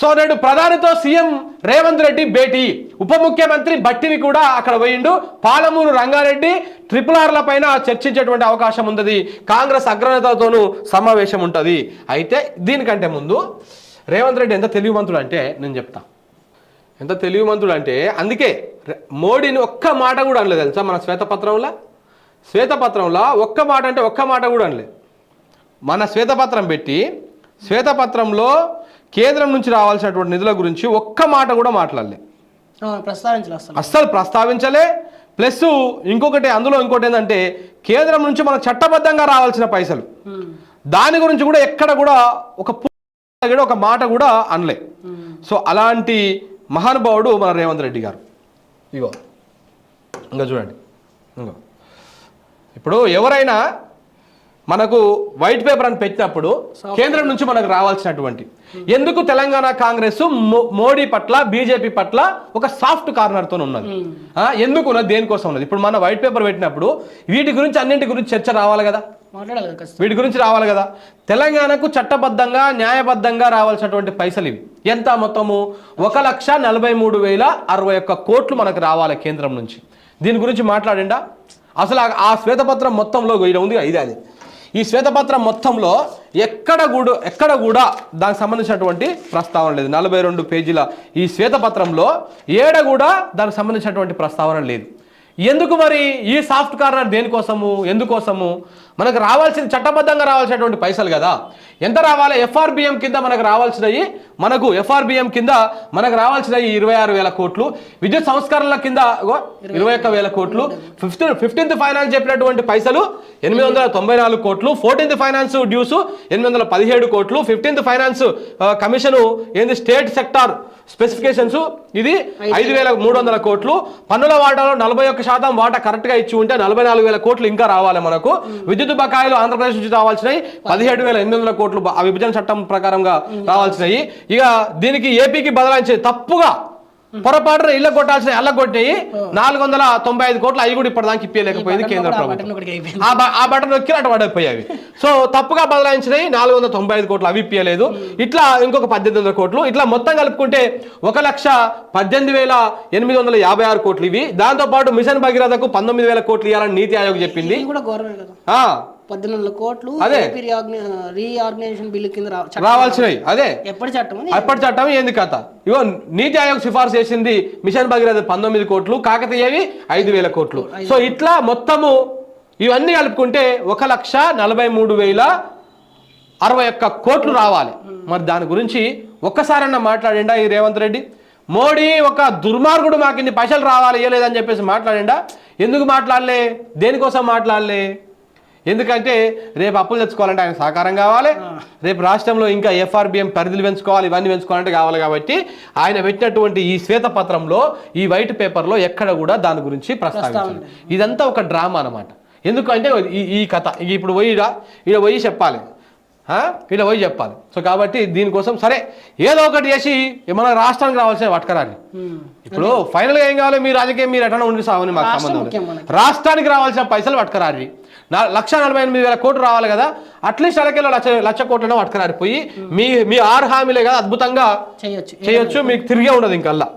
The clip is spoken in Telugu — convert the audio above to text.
సో నేడు ప్రధానితో సీఎం రేవంత్ రెడ్డి భేటీ. ఉప ముఖ్యమంత్రి బట్టిని కూడా అక్కడ పోయిండు. పాలమూరు రంగారెడ్డి ట్రిపుల్ ఆర్ల పైన చర్చించేటువంటి అవకాశం ఉంది కాంగ్రెస్ అగ్రనేతలతోనూ సమావేశం ఉంటుంది. అయితే దీనికంటే ముందు రేవంత్ రెడ్డి ఎంత తెలివిమంతుడు అంటే నేను చెప్తా. ఎంత తెలివిమంతుడు అంటే అందుకే మోడీని ఒక్క మాట కూడా అనలేదు తెలుసా మన శ్వేతపత్రంలో? శ్వేతపత్రంలో ఒక్క మాట అంటే ఒక్క మాట కూడా అనలేదు. మన శ్వేతపత్రం పెట్టి శ్వేతపత్రంలో కేంద్రం నుంచి రావాల్సినటువంటి నిధుల గురించి ఒక్క మాట కూడా మాట్లాడలే. ప్రస్తావించాలి అస్సలు ప్రస్తావించలే. ప్లస్ ఇంకొకటి అందులో ఇంకోటి ఏంటంటే కేంద్రం నుంచి మనకు చట్టబద్ధంగా రావాల్సిన పైసలు. దాని గురించి కూడా ఎక్కడ కూడా ఒక ఒక మాట కూడా అనలే. సో అలాంటి మహానుభావుడు మన రేవంత్ రెడ్డి గారు. ఇగో ఇంకా చూడండి. ఇంకో ఇప్పుడు ఎవరైనా మనకు వైట్ పేపర్ అని పెట్టినప్పుడు కేంద్రం నుంచి మనకు రావాల్సినటువంటి. ఎందుకు తెలంగాణ కాంగ్రెస్ మోడీ పట్ల బీజేపీ పట్ల ఒక సాఫ్ట్ కార్నర్తో ఉన్నది? ఆ, ఎందుకు ఉన్నది? దేనికోసం ఉన్నది? ఇప్పుడు మన వైట్ పేపర్ పెట్టినప్పుడు వీటి గురించి అన్నింటి గురించి చర్చ రావాలి కదా. వీటి గురించి రావాలి కదా? తెలంగాణకు చట్టబద్ధంగా న్యాయబద్ధంగా రావాల్సినటువంటి పైసలు ఇవి. ఎంత మొత్తము? ఒక లక్ష నలభై మూడు వేల అరవై ఒక్క కోట్లు మనకు రావాలి కేంద్రం నుంచి. దీని గురించి మాట్లాడిండా? అసలు ఆ- ఆ శ్వేతపత్రం మొత్తంలో ఇది ఉంది ఇది అది. ఈ శ్వేతపత్రం మొత్తంలో ఎక్కడ కూడా ఎక్కడ కూడా దానికి సంబంధించినటువంటి ప్రస్తావన లేదు. నలభై రెండు పేజీల ఈ శ్వేతపత్రంలో ఏడ కూడా దానికి సంబంధించినటువంటి ప్రస్తావన లేదు. ఎందుకు మరి ఈ సాఫ్ట్ కార్నర్ దేనికోసము? ఎందుకోసము? మనకు రావాల్సిన చట్టబద్ధంగా రావాల్సినటువంటి పైసలు కదా. ఎంత రావాలి? ఎఫ్ఆర్బిఎం కింద మనకు రావాల్సినవి మనకు ఎఫ్ఆర్బిఎం కింద మనకు రావాల్సినవి ఇరవై ఆరు వేల కోట్లు విద్యుత్ సంస్కరణల కింద ఇరవై ఒక్క వేల కోట్లు ఫిఫ్త్ ఫిఫ్టీన్త్ ఫైనాన్స్ చెప్పినటువంటి పైసలు ఎనిమిది వందల తొంభై నాలుగు కోట్లు ఫోర్టీన్త్ ఫైనాన్స్ డ్యూస్ ఎనిమిది వందల పదిహేడు కోట్లు ఫిఫ్టీన్త్ ఫైనాన్స్ కమిషన్ ఏంది? స్టేట్ సెక్టార్ స్పెసిఫికేషన్స్ ఇది ఐదు వేల. మూడు వందల కోట్లు. పన్నుల వాటాలో నలభై ఒక్క శాతం వాటా కరెక్ట్గా ఇచ్చి ఉంటే నలభై నాలుగు వేల కోట్లు ఇంకా రావాలి మనకు. విద్యుత్ బకాయిలు ఆంధ్రప్రదేశ్ నుంచి రావాల్సినవి పదిహేడు వేల ఎనిమిది వందల కోట్లు విభజన చట్టం ప్రకారంగా రావాల్సినవి ఇక దీనికి ఏపీకి బదలాయించే తప్పుగా పొరపాటున ఇళ్ళ కొట్టాల్సిన ఇళ్ళ కొట్టినాయి నాలుగు వందల తొంభై ఐదు కోట్లు అవి కూడా ఇప్పటిదాకా ఇప్పలేకపోయింది కేంద్ర ప్రభుత్వం. ఆ బటన్ నొక్కి అటు పడిపోయావి. సో తప్పుగా బదలాయించినాయి నాలుగు వందల తొంభై ఐదు కోట్లు అవి ఇప్పియలేదు. ఇట్లా ఇంకొక పద్దెనిమిది వందల కోట్లు. ఇట్లా మొత్తం కలుపుకుంటే ఒక లక్ష పద్దెనిమిది వేల ఎనిమిది వందల యాభై ఆరు కోట్లు ఇవి. దాంతో పాటు మిషన్ భగీరథకు పంతొమ్మిది వేల కోట్లు ఇవ్వాలని నీతి ఆయోగ్ చెప్పింది. పద్దెనిమిది కోట్లు. ఏపీ రీఆర్గనైజేషన్ బిల్లు కింద రావాల్సినవి అదే. ఎప్పటి చట్టం అని అప్పటి చట్టం ఏంది కథ? ఇగో నీతి ఆయోగ్ సిఫార్సు చేసింది మిషన్ భగీరథ పంతొమ్మిది కోట్లు కాకతీయవి ఐదు వేల కోట్లు. సో ఇట్లా మొత్తము ఇవన్నీ కలుపుకుంటే ఒక లక్ష నలభై మూడు వేల అరవై ఒక్క కోట్లు రావాలి. మరి దాని గురించి ఒక్కసారన్నా మాట్లాడిండా ఈ రేవంత్ రెడ్డి? మోడీ ఒక దుర్మార్గుడు మాకు ఇన్ని పైసలు రావాలి ఇవ్వలేదని చెప్పేసి మాట్లాడిండా? ఎందుకు మాట్లాడలే? దేనికోసం మాట్లాడలే? ఎందుకంటే రేపు అప్పులు తెచ్చుకోవాలంటే ఆయన సహకారం కావాలి. రేపు రాష్ట్రంలో ఇంకా ఎఫ్ఆర్బిఎం పరిధులు పెంచుకోవాలి ఇవన్నీ పెంచుకోవాలంటే కావాలి కాబట్టి ఆయన పెట్టినటువంటి ఈ శ్వేతపత్రంలో ఈ వైట్ పేపర్లో ఎక్కడ కూడా దాని గురించి ప్రస్తావించాలి ఇదంతా ఒక డ్రామా అన్నమాట. ఎందుకంటే ఈ ఈ కథ ఇప్పుడు పోయిడా ఇక్కడ పోయి చెప్పాలి. ఇక్కడ పోయి చెప్పాలి. సో కాబట్టి దీనికోసం సరే ఏదో ఒకటి చేసి మన రాష్ట్రానికి రావాల్సిన పట్టుకరాని. ఇప్పుడు ఫైనల్గా ఏం కావాలి? మీ రాజకీయం మీరు ఎట్లా ఉండి సావని మాకు సంబంధం. రాష్ట్రానికి రావాల్సిన పైసలు పట్టుకరారి లక్ష నలభై ఎనిమిది వేల కోట్లు రావాలి కదా అట్లీస్ట్ అరకేలో లక్ష లక్ష కోట్లను పట్టుకరారి పోయి మీ మీ ఆరు హామీలే కదా అద్భుతంగా చేయొచ్చు. చేయొచ్చు మీకు తిరిగే ఉండదు ఇంకల్లా.